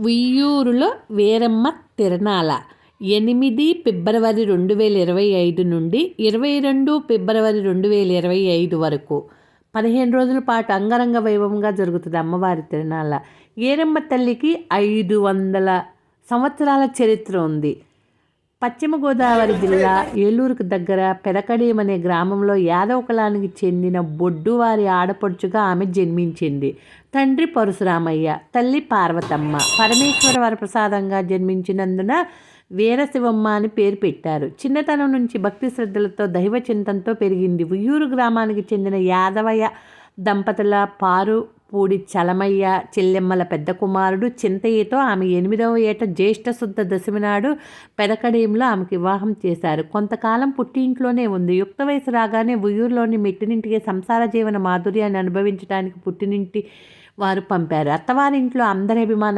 ఉయ్యూరులో వీరమ్మ తిరణాల. ఎనిమిది ఫిబ్రవరి రెండు వేల ఇరవై ఐదు నుండి ఇరవై రెండు ఫిబ్రవరి రెండు వేల ఇరవై ఐదు వరకు. పదిహేను రోజుల పాటు అంగరంగ వైభవంగా జరుగుతుంది అమ్మవారి తిరణాల. ఏరమ్మ తల్లికి ఐదు వందల సంవత్సరాల చరిత్ర ఉంది. పశ్చిమ గోదావరి జిల్లా ఏలూరుకు దగ్గర పెరకడేం అనే గ్రామంలో యాదవ కులానికి చెందిన బొడ్డువారి ఆడపడుచుగా ఆమె జన్మించింది. తండ్రి పరశురామయ్య తల్లి పార్వతమ్మ. పరమేశ్వర వరప్రసాదంగా జన్మించినందున వీరశివమ్మ అని పేరు పెట్టారు. చిన్నతనం నుంచి భక్తి శ్రద్ధలతో దైవ చింతనతో పెరిగింది. ఉయ్యూరు గ్రామానికి చెందిన యాదవయ్య దంపతుల పారు పూడి చలమయ్య చెల్లెమ్మల పెద్ద కుమారుడు చింతయ్యతో ఆమె ఎనిమిదవ ఏట జ్యేష్ఠ శుద్ధ దశమి నాడు పెదకడేంలో ఆమెకు వివాహం చేశారు. కొంతకాలం పుట్టి ఇంట్లోనే ఉంది. యుక్త వయసు రాగానే ఉయ్యూరులోని మెట్టినింటికి సంసార జీవన మాధుర్యాన్ని అనుభవించడానికి పుట్టినింటి వారు పంపారు. అత్తవారింట్లో అందరి అభిమానం